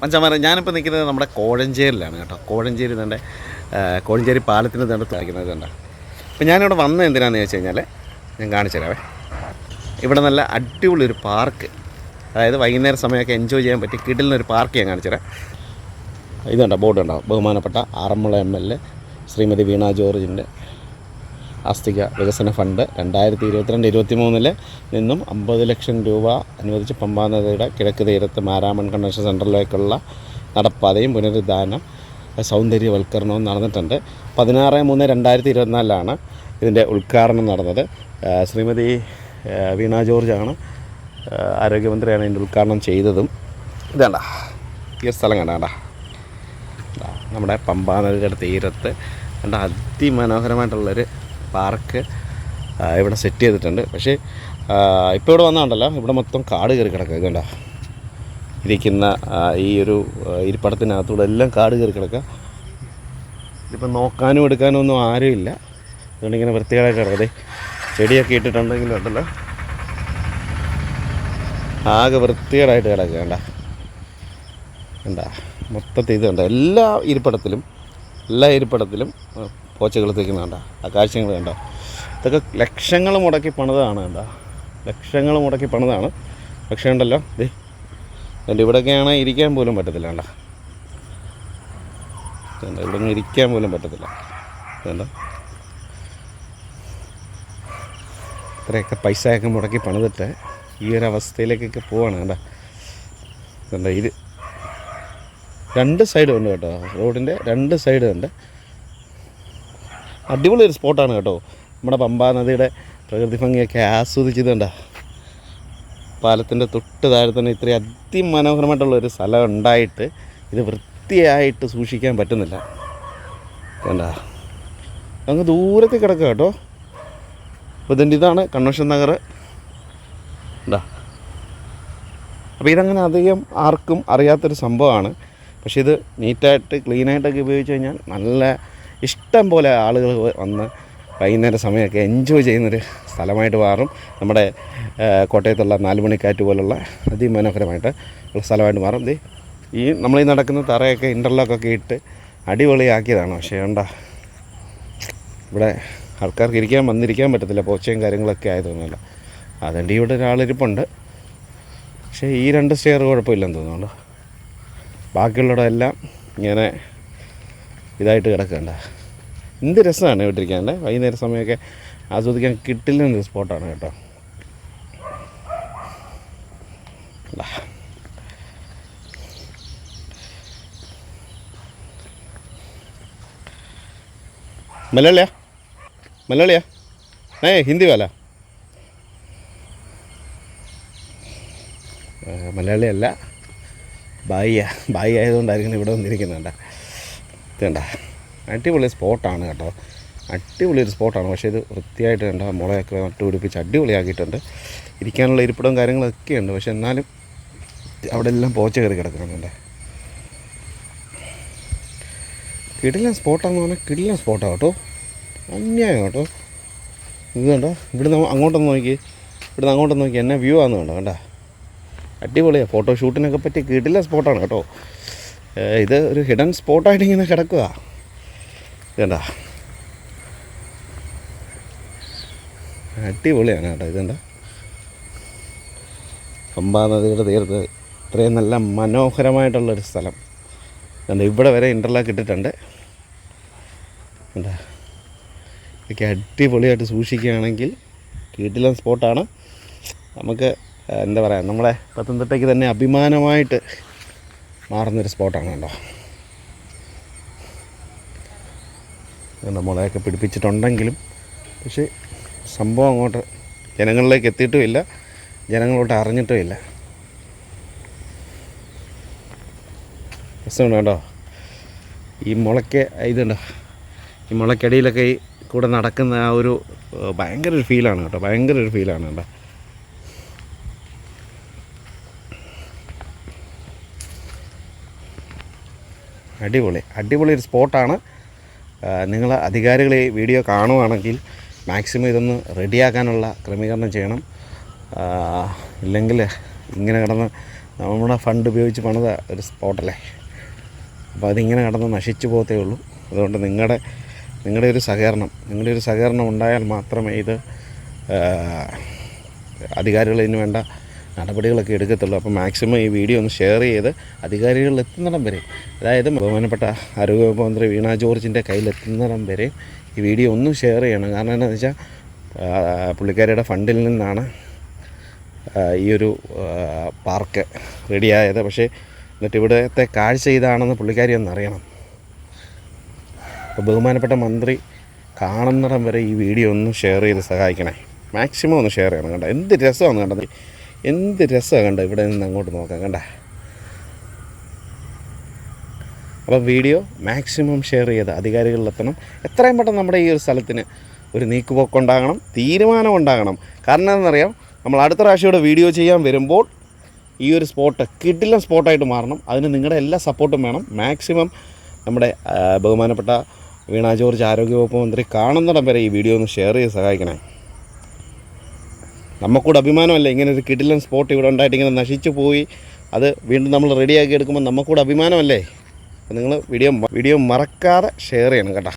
മച്ചന്മാരെ ഞാനിപ്പോൾ നിൽക്കുന്നത് നമ്മുടെ കോഴഞ്ചേരിയിലാണ് കേട്ടോ. കോഴഞ്ചേരി തന്നെ കോഴഞ്ചേരി പാലത്തിന് തന്നെ തുടങ്ങുന്നത് തന്നെ അപ്പോൾ ഞാനിവിടെ വന്നത് എന്തിനാണെന്ന് ചോദിച്ചു കഴിഞ്ഞാൽ ഞാൻ കാണിച്ചു തരാവേ. ഇവിടെ നല്ല അടിപൊളി ഒരു പാർക്ക്. അതായത് വൈകുന്നേരം സമയമൊക്കെ എൻജോയ് ചെയ്യാൻ പറ്റി കിടിലിനൊരു പാർക്ക് ഞാൻ കാണിച്ചു തരാം. ഇതുണ്ടോ ബോർഡ് ഉണ്ടാവും ബഹുമാനപ്പെട്ട Aranmula M L A Shrimati Veena ജോർജിന്റെ ആസ്തിക വികസന ഫണ്ട് രണ്ടായിരത്തി ഇരുപത്തിരണ്ട് ഇരുപത്തി മൂന്നിൽ നിന്നും അമ്പത് ലക്ഷം രൂപ അനുവദിച്ച് പമ്പാ നദിയുടെ കിഴക്ക് തീരത്ത് മാരാമൺ കൺവെൻഷൻ സെന്ററിലേക്കുള്ള നടപ്പാതയും പുനരുദ്ധാനം സൗന്ദര്യവൽക്കരണവും നടന്നിട്ടുണ്ട്. പതിനാറ് മൂന്ന് രണ്ടായിരത്തി ഇരുപത്തിനാലിലാണ് ഇതിന്റെ ഉദ്ഘാടനം നടന്നത്. ശ്രീമതി വീണ ജോർജാണ് ആരോഗ്യമന്ത്രിയാണ് ഇതിന്റെ ഉദ്ഘാടനം ചെയ്തതും. ഇതാണ്ട ഈ സ്ഥലം കണ്ട കണ്ട നമ്മുടെ പമ്പാ നദിയുടെ തീരത്ത് കണ്ട അതിമനോഹരമായിട്ടുള്ളൊരു പാർക്ക് ഇവിടെ സെറ്റ് ചെയ്തിട്ടുണ്ട്. പക്ഷേ ഇപ്പോൾ ഇവിടെ വന്നാണ്ടല്ലോ. ഇവിടെ മൊത്തം കാട് കയറി കിടക്കുക. ഇതുണ്ടോ ഇരിക്കുന്ന ഈ ഒരു ഇരിപ്പടത്തിനകത്തൂടെ എല്ലാം കാട് കയറി കിടക്കുക. ഇതിപ്പോൾ നോക്കാനും എടുക്കാനും ഒന്നും ആരുമില്ല. അതുകൊണ്ട് ഇങ്ങനെ വൃത്തികേടായിട്ട് കിടക്കതേ ചെടിയൊക്കെ ഇട്ടിട്ടുണ്ടെങ്കിലും ഉണ്ടല്ലോ. ആകെ വൃത്തികേടായിട്ട് കിടക്കുക. കണ്ട? കണ്ട? മൊത്തത്തിൽ ഇത് കണ്ട? എല്ലാ ഇരിപ്പിടത്തിലും എല്ലാ ഇരിപ്പിടത്തിലും പോച്ചകൾ തേക്കുന്ന കണ്ട? ആ കാഴ്ചകൾ കണ്ട? ഇതൊക്കെ ലക്ഷങ്ങൾ മുടക്കി പണിതാണ് കണ്ട? ലക്ഷങ്ങൾ മുടക്കി പണിതാണ്. പക്ഷേ ഉണ്ടല്ലോ ദേ എന്റെ ഇവിടെയൊക്കെയാണ് ഇരിക്കാൻ പോലും പറ്റത്തില്ല കണ്ട? ഇവിടെ ഇരിക്കാൻ പോലും പറ്റത്തില്ല. കണ്ട? ഇത്രയൊക്കെ പൈസയൊക്കെ മുടക്കി പണിതിട്ട് ഈ ഒരു അവസ്ഥയിലേക്കൊക്കെ പോവാണ് കണ്ട? കണ്ട ഇത് രണ്ട് സൈഡും ഉണ്ട് കേട്ടോ റോഡിന്റെ രണ്ട് സൈഡും ഉണ്ട്. അടിപൊളി ഒരു സ്പോട്ടാണ് കേട്ടോ. നമ്മുടെ പമ്പാ നദിയുടെ പ്രകൃതി ഭംഗിയൊക്കെ ആസ്വദിച്ചതുണ്ട പാലത്തിന്റെ തൊട്ട് താഴെ തന്നെ ഇത്രയും അതിമനോഹരമായിട്ടുള്ള ഒരു സ്ഥലം ഉണ്ടായിട്ട് ഇത് വൃത്തിയായിട്ട് സൂക്ഷിക്കാൻ പറ്റുന്നില്ല. വേണ്ട അങ്ങ് ദൂരത്തിൽ കിടക്കുക കേട്ടോ. അപ്പോൾ ഇതിന്റെ ഇതാണ് കൺവെൻഷൻ നഗർ. ഉണ്ടാ അപ്പോൾ ഇതങ്ങനെ അധികം ആർക്കും അറിയാത്തൊരു സംഭവമാണ്. പക്ഷേ ഇത് നീറ്റായിട്ട് ക്ലീനായിട്ടൊക്കെ ഉപയോഗിച്ച് കഴിഞ്ഞാൽ നല്ല ഇഷ്ടം പോലെ ആളുകൾ വന്ന് വൈകുന്നേര സമയമൊക്കെ എൻജോയ് ചെയ്യുന്നൊരു സ്ഥലമായിട്ട് മാറും. നമ്മുടെ കോട്ടയത്തുള്ള നാലുമണിക്കാറ്റ് പോലുള്ള അതിമനോഹരമായിട്ട് ഉള്ള സ്ഥലമായിട്ട് മാറും. ദേ ഈ നമ്മൾ ഈ നടക്കുന്ന തറയൊക്കെ ഇന്റർലോക്കൊക്കെ ഇട്ട് അടിപൊളിയാക്കിയതാണ്. പക്ഷേ വേണ്ട ഇവിടെ ആൾക്കാർക്ക് ഇരിക്കാൻ വന്നിരിക്കാൻ പറ്റത്തില്ല. പോച്ചയും കാര്യങ്ങളൊക്കെ ആയതൊന്നുമല്ല അതുകൊണ്ട് ഇവിടെ ഒരാളിരിപ്പുണ്ട്. പക്ഷേ ഈ രണ്ട് സ്റ്റെയർ കുഴപ്പമില്ലെന്ന് തോന്നുന്നുണ്ട്. ബാക്കിയുള്ളിടമെല്ലാം ഇങ്ങനെ ഇതായിട്ട് കിടക്കണ്ട എന്ത് രസമാണ് ഇവിടെ ഇരിക്കാൻ അല്ലേ വൈകുന്നേര സമയമൊക്കെ ആസ്വദിക്കാൻ കിട്ടില്ലെന്നൊരു സ്പോട്ടാണ് കേട്ടോ. മലയാളിയാ? മലയാളിയാ? ഏ ഹിന്ദി വല? മലയാളിയല്ല. ബായിയ. ബായി ആയതുകൊണ്ടായിരിക്കും ഇവിടെ വന്നിരിക്കുന്നുണ്ട് ഇതണ്ട? അടിപൊളി സ്പോട്ടാണ് കേട്ടോ. അടിപൊളി ഒരു സ്പോട്ടാണ്. പക്ഷേ ഇത് വൃത്തിയായിട്ട് കണ്ട മുളയൊക്കെ നട്ടുപിടിപ്പിച്ച് അടിപൊളിയാക്കിയിട്ടുണ്ട്. ഇരിക്കാനുള്ള ഇരിപ്പിടവും കാര്യങ്ങളൊക്കെ ഉണ്ട്. പക്ഷെ എന്നാലും അവിടെ എല്ലാം പോച്ച കയറി കിടക്കുന്നുണ്ട് കിടിലൻ സ്പോട്ടാന്ന് പറഞ്ഞാൽ കിടിലൻ സ്പോട്ടാണ് കേട്ടോ. അന്യായം കേട്ടോ. ഇത് കണ്ടോ ഇവിടുന്ന് അങ്ങോട്ടൊന്ന് നോക്കി. ഇവിടുന്ന് അങ്ങോട്ടൊന്ന് നോക്കി. എന്നെ വ്യൂ ആണെന്ന് കണ്ടോ കണ്ട. അടിപൊളിയാണ് ഫോട്ടോ ഷൂട്ടിനൊക്കെ പറ്റി കിടിലൻ സ്പോട്ടാണ് കേട്ടോ. ഇത് ഒരു ഹിഡൻ സ്പോട്ടായിട്ട് ഇങ്ങനെ കിടക്കുക ഇതണ്ട? അടിപൊളിയാണ് കേട്ടോ ഇതണ്ട? പമ്പാ നദിയുടെ തീർത്ത് ഇത്രയും നല്ല മനോഹരമായിട്ടുള്ളൊരു സ്ഥലം. കണ്ട ഇവിടെ വരെ ഇന്റർലോക്ക് ഇട്ടിട്ടുണ്ട്. എന്താ ഇതൊക്കെ അടിപൊളിയായിട്ട് സൂക്ഷിക്കുകയാണെങ്കിൽ കീട്ടിലെ സ്പോട്ടാണ് നമുക്ക് എന്താ പറയുക നമ്മളെ പത്തനംതിട്ടയ്ക്ക് തന്നെ അഭിമാനമായിട്ട് മാറുന്നൊരു സ്പോട്ടാണ് കേട്ടോ മുളയൊക്കെ പിടിപ്പിച്ചിട്ടുണ്ടെങ്കിലും പക്ഷേ സംഭവം അങ്ങോട്ട് ജനങ്ങളിലേക്ക് എത്തിയിട്ടുമില്ല ജനങ്ങളോട്ട് അറിഞ്ഞിട്ടുമില്ല. രസമുണ്ട് കേട്ടോ ഈ മുളയ്ക്ക് ഇതുണ്ടോ. ഈ മുളയ്ക്കടിയിലൊക്കെ ഈ കൂടെ നടക്കുന്ന ആ ഒരു ഭയങ്കര ഒരു ഫീലാണ് കേട്ടോ. ഭയങ്കര ഒരു ഫീലാണ് കേട്ടോ അടിപൊളി. അടിപൊളി ഒരു സ്പോട്ടാണ്. നിങ്ങൾ അധികാരികൾ ഈ വീഡിയോ കാണുവാണെങ്കിൽ മാക്സിമം ഇതൊന്ന് റെഡിയാക്കാനുള്ള ക്രമീകരണം ചെയ്യണം. ഇല്ലെങ്കിൽ ഇങ്ങനെ കിടന്ന് നമ്മുടെ ഫണ്ട് ഉപയോഗിച്ച് പണിത ഒരു സ്പോട്ടല്ലേ? അപ്പോൾ അതിങ്ങനെ കിടന്ന് നശിച്ചു പോകത്തേ ഉള്ളൂ. അതുകൊണ്ട് നിങ്ങളുടെ നിങ്ങളുടെ ഒരു സഹകരണം നിങ്ങളുടെ ഒരു സഹകരണം ഉണ്ടായാൽ മാത്രമേ ഇത് അധികാരികളിന് വേണ്ട നടപടികളൊക്കെ എടുക്കത്തുള്ളൂ. അപ്പോൾ മാക്സിമം ഈ വീഡിയോ ഒന്ന് ഷെയർ ചെയ്ത് അധികാരികളിൽ എത്തുന്നിടം വരെ അതായത് ബഹുമാനപ്പെട്ട ആരോഗ്യമന്ത്രി മന്ത്രി വീണ ജോർജിന്റെ കയ്യിലെത്തുന്നിടം വരെ ഈ വീഡിയോ ഒന്നും ഷെയർ ചെയ്യണം. കാരണം എന്താണെന്ന് വെച്ചാൽ പുള്ളിക്കാരിയുടെ ഫണ്ടിൽ നിന്നാണ് ഈ ഒരു പാർക്ക് റെഡിയായത്. പക്ഷേ എന്നിട്ട് ഇവിടുത്തെ കാഴ്ച ഇതാണെന്ന് പുള്ളിക്കാരി ഒന്നറിയണം അപ്പോൾ ബഹുമാനപ്പെട്ട മന്ത്രി കാണുന്നിടം വരെ ഈ വീഡിയോ ഒന്ന് ഷെയർ ചെയ്ത് സഹായിക്കണേ. മാക്സിമം ഒന്ന് ഷെയർ ചെയ്യണം കണ്ട എന്ത് രസമാണ് കണ്ടത്. എന്ത് രസമാണ് കണ്ട ഇവിടെ നിന്ന് അങ്ങോട്ട് നോക്കാം കണ്ട? അപ്പോൾ വീഡിയോ മാക്സിമം ഷെയർ ചെയ്ത് അധികാരികളിലെത്തണം. എത്രയും പെട്ടെന്ന് നമ്മുടെ ഈ ഒരു സ്ഥലത്തിന് ഒരു നീക്കുപോക്കുണ്ടാകണം തീരുമാനം ഉണ്ടാകണം കാരണം എന്താണെന്നറിയാം? നമ്മൾ അടുത്ത പ്രാവശ്യം വീഡിയോ ചെയ്യാൻ വരുമ്പോൾ ഈ ഒരു സ്പോട്ട് കിടിലം സ്പോട്ടായിട്ട് മാറണം. അതിന് നിങ്ങളുടെ എല്ലാ സപ്പോർട്ടും വേണം. മാക്സിമം നമ്മുടെ ബഹുമാനപ്പെട്ട വീണ ജോർജ് ആരോഗ്യവകുപ്പ് മന്ത്രി കാണുന്നിടം വരെ ഈ വീഡിയോ ഒന്ന് ഷെയർ ചെയ്ത് സഹായിക്കണേ. നമുക്കൂടെ അഭിമാനമല്ലേ? ഇങ്ങനെ ഒരു കിടിലൻ സ്പോട്ട് ഇവിടെ ഉണ്ടായിട്ട് ഇങ്ങനെ നശിച്ചു പോയി. അത് വീണ്ടും നമ്മൾ റെഡിയാക്കി എടുക്കുമ്പോൾ നമുക്കൂടെ അഭിമാനമല്ലേ? നിങ്ങൾ വീഡിയോ വീഡിയോ മറക്കാതെ ഷെയർ ചെയ്യണം കേട്ടോ.